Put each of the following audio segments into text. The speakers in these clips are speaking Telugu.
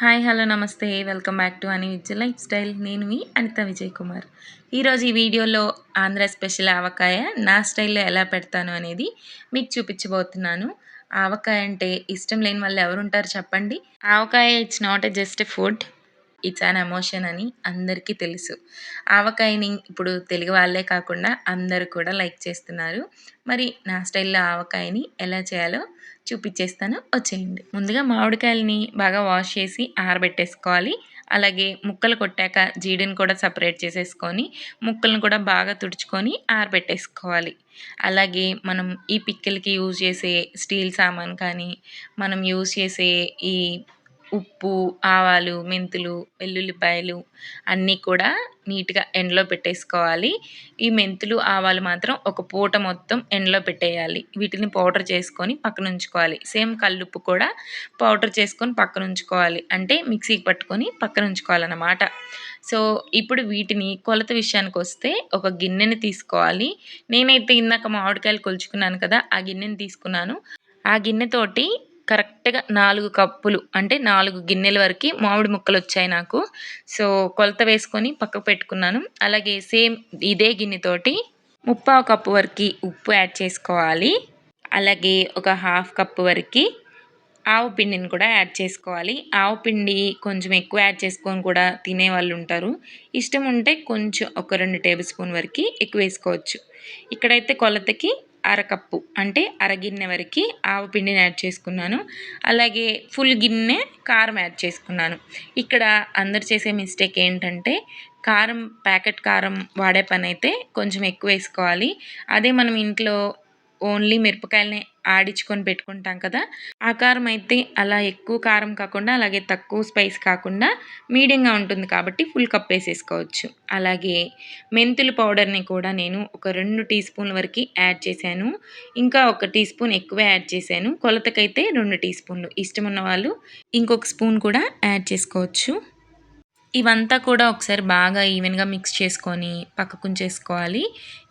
హాయ్ హలో నమస్తే. వెల్కమ్ బ్యాక్ టు అని విద్య లైఫ్ స్టైల్. నేను మీ అనిత విజయ్ కుమార్. ఈరోజు ఈ వీడియోలో ఆంధ్ర స్పెషల్ ఆవకాయ నా స్టైల్లో ఎలా పెడతాను అనేది మీకు చూపించబోతున్నాను. ఆవకాయ అంటే ఇష్టం లేని వాళ్ళు ఎవరుంటారు చెప్పండి. Avakaya it's not a just food it's an emotion అని అందరికీ తెలుసు. ఆవకాయని ఇప్పుడు తెలుగు వాళ్ళే కాకుండా అందరూ కూడా లైక్ చేస్తున్నారు. మరి నా స్టైల్లో ఆవకాయని ఎలా చేయాలో చూపించేస్తాను వచ్చేయండి. ముందుగా మామిడికాయలని బాగా వాష్ చేసి ఆరబెట్టేసుకోవాలి. అలాగే ముక్కలు కొట్టాక జీడిని కూడా సపరేట్ చేసేసుకొని ముక్కలను కూడా బాగా తుడుచుకొని ఆరబెట్టేసుకోవాలి. అలాగే మనం ఈ పిక్కలకి యూజ్ చేసే స్టీల్ సామాన్ కానీ మనం యూజ్ చేసే ఈ ఉప్పు ఆవాలు మెంతులు వెల్లుల్లిపాయలు అన్నీ కూడా నీట్గా ఎండలో పెట్టేసుకోవాలి. ఈ మెంతులు ఆవాలు మాత్రం ఒక పూట మొత్తం ఎండలో పెట్టేయాలి. వీటిని పౌడర్ చేసుకొని పక్కన ఉంచుకోవాలి. సేమ్ కల్లుప్పు కూడా పౌడర్ చేసుకొని పక్కన ఉంచుకోవాలి. అంటే మిక్సీకి పట్టుకొని పక్కన ఉంచుకోవాలన్నమాట. సో ఇప్పుడు వీటిని కొలత విషయానికి వస్తే ఒక గిన్నెని తీసుకోవాలి. నేనైతే ఇందాక మామిడికాయలు కొలుచుకున్నాను కదా ఆ గిన్నెని తీసుకున్నాను. ఆ గిన్నెతోటి కరెక్ట్గా నాలుగు కప్పులు అంటే నాలుగు గిన్నెల వరకు మామిడి ముక్కలు వచ్చాయి నాకు. సో కొలత వేసుకొని పక్కకు పెట్టుకున్నాను. అలాగే సేమ్ ఇదే గిన్నెతోటి ముప్పావు కప్పు వరకు ఉప్పు యాడ్ చేసుకోవాలి. అలాగే ఒక హాఫ్ కప్పు వరకు ఆవు పిండిని కూడా యాడ్ చేసుకోవాలి. ఆవు పిండి కొంచెం ఎక్కువ యాడ్ చేసుకొని కూడా తినే వాళ్ళు ఉంటారు. ఇష్టం ఉంటే కొంచెం ఒక రెండు టేబుల్ స్పూన్ వరకు ఎక్కువ వేసుకోవచ్చు. ఇక్కడైతే కొలతకి అరకప్పు అంటే అరగిన్నె వరకు ఆవు పిండిని యాడ్ చేసుకున్నాను. అలాగే ఫుల్ గిన్నె కారం యాడ్ చేసుకున్నాను. ఇక్కడ అందరు చేసే మిస్టేక్ ఏంటంటే కారం ప్యాకెట్ కారం వాడే పని అయితే కొంచెం ఎక్కువ వేసుకోవాలి. అదే మనం ఇంట్లో ఓన్లీ మిరపకాయలనే ఆడించుకొని పెట్టుకుంటాం కదా ఆ కారం అయితే అలా ఎక్కువ కారం కాకుండా అలాగే తక్కువ స్పైస్ కాకుండా మీడియంగా ఉంటుంది కాబట్టి ఫుల్ కప్ వేసేసుకోవచ్చు. అలాగే మెంతుల పౌడర్ని కూడా నేను ఒక రెండు టీ స్పూన్ల వరకు యాడ్ చేశాను. ఇంకా ఒక టీ స్పూన్ ఎక్కువ యాడ్ చేశాను. కొలతకైతే రెండు టీ స్పూన్లు. ఇష్టం ఉన్న వాళ్ళు ఇంకొక స్పూన్ కూడా యాడ్ చేసుకోవచ్చు. ఇవంతా కూడా ఒకసారి బాగా ఈవెన్గా మిక్స్ చేసుకొని పక్కకుంచేసుకోవాలి.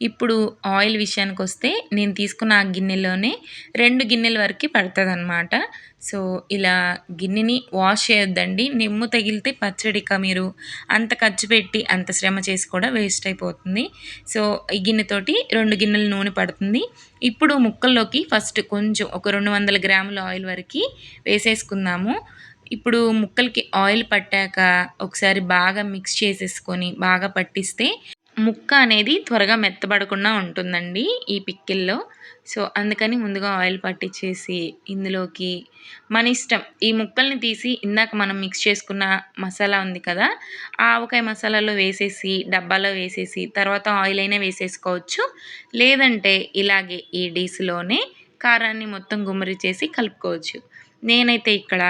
ఇప్పుడు ఆయిల్ విషయానికి వస్తే నేను తీసుకున్న ఆ గిన్నెలోనే రెండు గిన్నెల వరకు పడుతుంది అనమాట సో ఇలా గిన్నెని వాష్ చేయొద్దండి. నిమ్ము తగిలితే పచ్చడిక మీరు అంత ఖర్చు పెట్టి అంత శ్రమ చేసి కూడా వేస్ట్ అయిపోతుంది. సో ఈ గిన్నెతోటి రెండు గిన్నెల నూనె పడుతుంది. ఇప్పుడు ముక్కల్లోకి ఫస్ట్ కొంచెం ఒక రెండు వందల గ్రాముల ఆయిల్ వరకు వేసేసుకుందాము. ఇప్పుడు ముక్కలకి ఆయిల్ పట్టాక ఒకసారి బాగా మిక్స్ చేసేసుకొని బాగా పట్టిస్తే ముక్క అనేది త్వరగా మెత్తబడకుండా ఉంటుందండి ఈ పిక్కిల్లో. సో అందుకని ముందుగా ఆయిల్ పట్టించేసి ఇందులోకి మన ఇష్టం. ఈ ముక్కల్ని తీసి ఇందాక మనం మిక్స్ చేసుకున్న మసాలా ఉంది కదా ఆవకాయ మసాలాలో వేసేసి డబ్బాలో వేసేసి తర్వాత ఆయిల్ అయినా వేసేసుకోవచ్చు. లేదంటే ఇలాగే ఈ డీస్లోనే కారాన్ని మొత్తం గుమ్మరి చేసి కలుపుకోవచ్చు. నేనైతే ఇక్కడ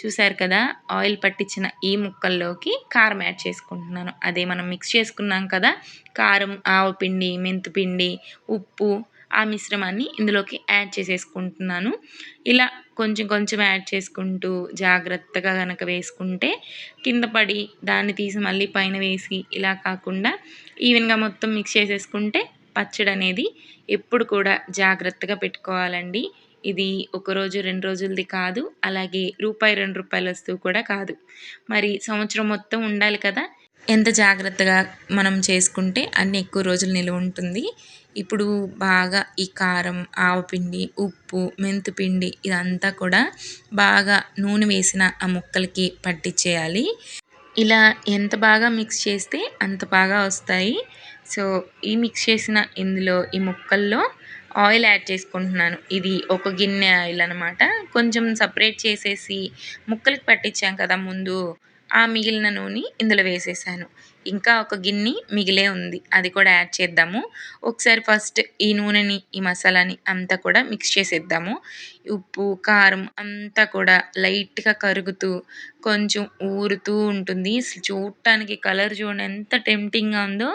చూసారు కదా ఆయిల్ పట్టించిన ఈ ముక్కల్లోకి కారం యాడ్ చేసుకుంటున్నాను. అదే మనం మిక్స్ చేసుకున్నాం కదా కారం ఆవపిండి మెంతిపిండి ఉప్పు ఆ మిశ్రమాన్ని ఇందులోకి యాడ్ చేసేసుకుంటున్నాను. ఇలా కొంచెం కొంచెం యాడ్ చేసుకుంటూ జాగ్రత్తగా కనుక వేసుకుంటే కింద పడి దాన్ని తీసి మళ్ళీ పైన వేసి ఇలా కాకుండా ఈవెన్గా మొత్తం మిక్స్ చేసేసుకుంటే పచ్చడి అనేది ఎప్పుడు కూడా జాగ్రత్తగా పెట్టుకోవాలండి. ఇది ఒక రోజు రెండు రోజులది కాదు. అలాగే రూపాయి రెండు రూపాయల వస్తువు కూడా కాదు. మరి సంవత్సరం మొత్తం ఉండాలి కదా? ఎంత జాగ్రత్తగా మనం చేసుకుంటే అన్ని ఎక్కువ రోజులు నిలువ ఉంటుంది. ఇప్పుడు బాగా ఈ కారం ఆవపిండి ఉప్పు మెంతిపిండి ఇదంతా కూడా బాగా నూనె వేసిన ఆ ముక్కలకి పట్టించేయాలి ఇలా ఎంత బాగా మిక్స్ చేస్తే అంత బాగా వస్తాయి. సో ఈ మిక్స్ చేసిన ఇందులో ఈ ముక్కల్లో ఆయిల్ యాడ్ చేసుకుంటున్నాను. ఇది ఒక గిన్నె ఆయిల్ అనమాట కొంచెం సపరేట్ చేసేసి ముక్కలకు పట్టించాం కదా ముందు ఆ మిగిలిన నూనె ఇందులో వేసేసాను. ఇంకా ఒక గిన్నె మిగిలే ఉంది. అది కూడా యాడ్ చేద్దాము. ఒకసారి ఫస్ట్ ఈ నూనెని ఈ మసాలాని అంతా కూడా మిక్స్ చేసేద్దాము. ఉప్పు కారం అంతా కూడా లైట్గా కరుగుతూ కొంచెం ఊరుతూ ఉంటుంది. అసలు చూడటానికి కలర్ చూడండి ఎంత టెంప్టింగ్గా ఉందో.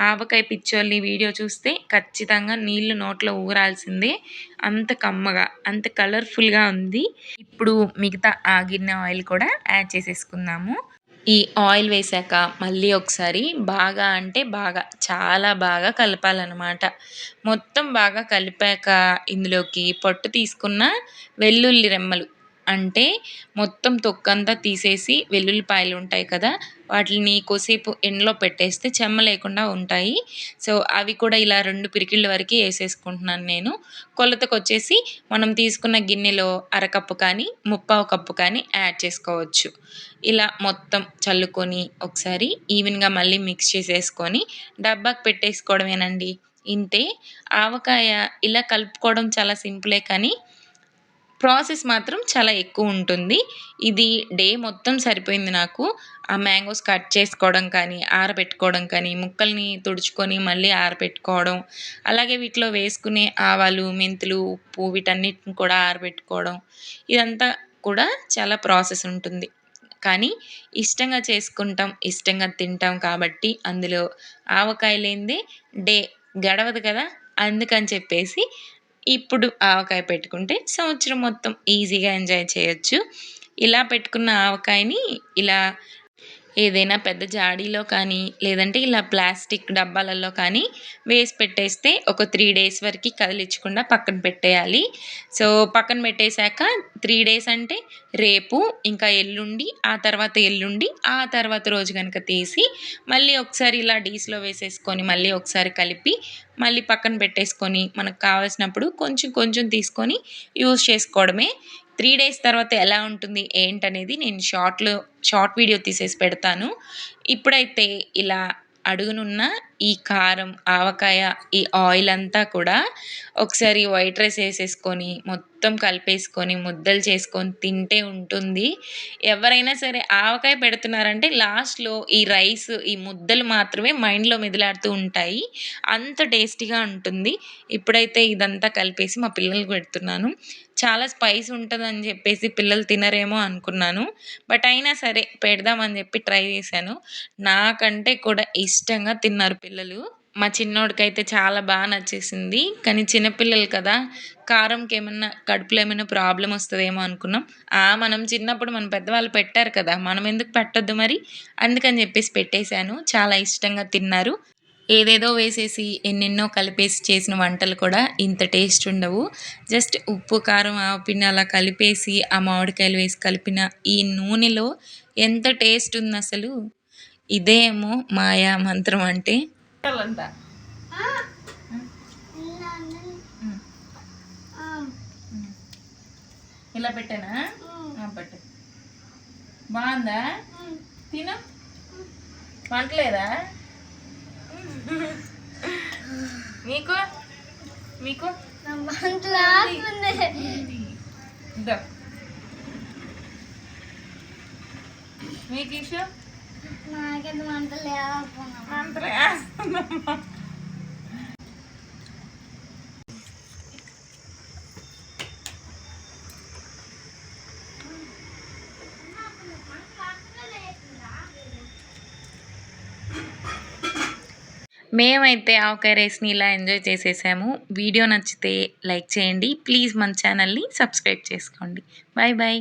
ఆవకాయ పిచ్చోళ్ళని వీడియో చూస్తే ఖచ్చితంగా నీళ్ళు నోట్లో ఊరాల్సిందే. అంత కమ్మగా అంత కలర్ఫుల్గా ఉంది. ఇప్పుడు మిగతా ఆ గిన్నె ఆయిల్ కూడా యాడ్ చేసేసుకుందాము. ఈ ఆయిల్ వేసాక మళ్ళీ ఒకసారి బాగా అంటే బాగా చాలా బాగా కలపాలన్నమాట. మొత్తం బాగా కలిపాక ఇందులోకి పొట్టు తీసుకున్న వెల్లుల్లి రెమ్మలు. అంటే మొత్తం తొక్కంతా తీసేసి వెల్లుల్లిపాయలు ఉంటాయి కదా వాటిని కొసేపు ఎండలో పెట్టేస్తే చెమ్మ లేకుండా ఉంటాయి. సో అవి కూడా ఇలా రెండు పిరికిళ్ళ వరకు వేసేసుకుంటున్నాను నేను. కొలతకు వచ్చేసి మనం తీసుకున్న గిన్నెలో అరకప్పు కానీ ముప్పావు కప్పు కానీ యాడ్ చేసుకోవచ్చు. ఇలా మొత్తం చల్లుకొని ఒకసారి ఈవెన్గా మళ్ళీ మిక్స్ చేసేసుకొని డబ్బాకి పెట్టేసుకోవడమేనండి. ఇంతే. ఆవకాయ ఇలా కలుపుకోవడం చాలా సింపులే కానీ ప్రాసెస్ మాత్రం చాలా ఎక్కువ ఉంటుంది. ఇది డే మొత్తం సరిపోయింది నాకు. ఆ మ్యాంగోస్ కట్ చేసుకోవడం కానీ ఆరబెట్టుకోవడం కానీ ముక్కల్ని తుడుచుకొని మళ్ళీ ఆరబెట్టుకోవడం అలాగే వీటిలో వేసుకునే ఆవాలు మెంతులు ఉప్పు వీటన్నిటిని కూడా ఆరబెట్టుకోవడం ఇదంతా కూడా చాలా ప్రాసెస్ ఉంటుంది. కానీ ఇష్టంగా చేసుకుంటాం ఇష్టంగా తింటాం కాబట్టి అందులో ఆవకాయ లేనిదే డే గడవదు కదా అందుకని చెప్పేసి ఇప్పుడు ఆవకాయ పెట్టుకుంటే సంవత్సరం మొత్తం ఈజీగా ఎంజాయ్ చేయొచ్చు. ఇలా పెట్టుకున్న ఆవకాయని ఇలా ఏదైనా పెద్ద జాడీలో కానీ లేదంటే ఇలా ప్లాస్టిక్ డబ్బాలలో కానీ వేసి పెట్టేస్తే ఒక త్రీ డేస్ వరకు కదిలించకుండా పక్కన పెట్టేయాలి. సో పక్కన పెట్టేశాక త్రీ డేస్ అంటే రేపు ఇంకా ఎల్లుండి ఆ తర్వాత ఎల్లుండి ఆ తర్వాత రోజు కనుక తీసి మళ్ళీ ఒకసారి ఇలా డీస్లో వేసేసుకొని మళ్ళీ ఒకసారి కలిపి మళ్ళీ పక్కన పెట్టేసుకొని మనకు కావాల్సినప్పుడు కొంచెం కొంచెం తీసుకొని యూస్ చేసుకోవడమే. త్రీ డేస్ తర్వాత ఎలా ఉంటుంది ఏంటనేది నేను షార్ట్లో షార్ట్ వీడియో తీసేసి పెడతాను. ఇప్పుడైతే ఇలా అడుగునున్న ఈ కారం ఆవకాయ ఈ ఆయిల్ అంతా కూడా ఒకసారి వైట్ రైస్ వేసేసుకొని మొత్తం కలిపేసుకొని ముద్దలు చేసుకొని తింటే ఉంటుంది. ఎవరైనా సరే ఆవకాయ పెడుతున్నారంటే లాస్ట్లో ఈ రైస్ ఈ ముద్దలు మాత్రమే మైండ్లో మెదిలాడుతూ ఉంటాయి. అంత టేస్టీగా ఉంటుంది. ఇప్పుడైతే ఇదంతా కలిపేసి మా పిల్లలకు పెడుతున్నాను. చాలా స్పైస్ ఉంటుందని చెప్పేసి పిల్లలు తినరేమో అనుకున్నాను. బట్ అయినా సరే పెడదామని చెప్పి ట్రై చేశాను. నాకంటే కూడా ఇష్టంగా తిన్నారు పిల్లలు. మా చిన్నోడికైతే చాలా బాగా నచ్చేసింది. కానీ చిన్నపిల్లలు కదా కారంకి ఏమన్నా కడుపులో ఏమైనా ప్రాబ్లం వస్తుందేమో అనుకున్నాం. ఆ మనం చిన్నప్పుడు మన పెద్దవాళ్ళు పెట్టారు కదా మనం ఎందుకు పెట్టొద్దు మరి? అందుకని చెప్పేసి పెట్టేశాను. చాలా ఇష్టంగా తిన్నారు. ఏదేదో వేసేసి ఎన్నెన్నో కలిపేసి చేసిన వంటలు కూడా ఇంత టేస్ట్ ఉండవు. జస్ట్ ఉప్పు కారం ఆపిన అలా కలిపేసి ఆ మామిడికాయలు వేసి కలిపిన ఈ నూనెలో ఎంత టేస్ట్ ఉంది అసలు ఇదేమో మాయా మంత్రం అంటే ఇలా పెట్టానా? పెట్టు. బాగుందా? తిన. వంటలేదా? మీకు? మీకు మీకు మంత్రం మేమైతే ఆవకాయ రైస్ని ఇలా ఎంజాయ్ చేసేసాము. వీడియో నచ్చితే లైక్ చేయండి. ప్లీజ్ మన ఛానల్ని సబ్స్క్రైబ్ చేసుకోండి. Bye bye.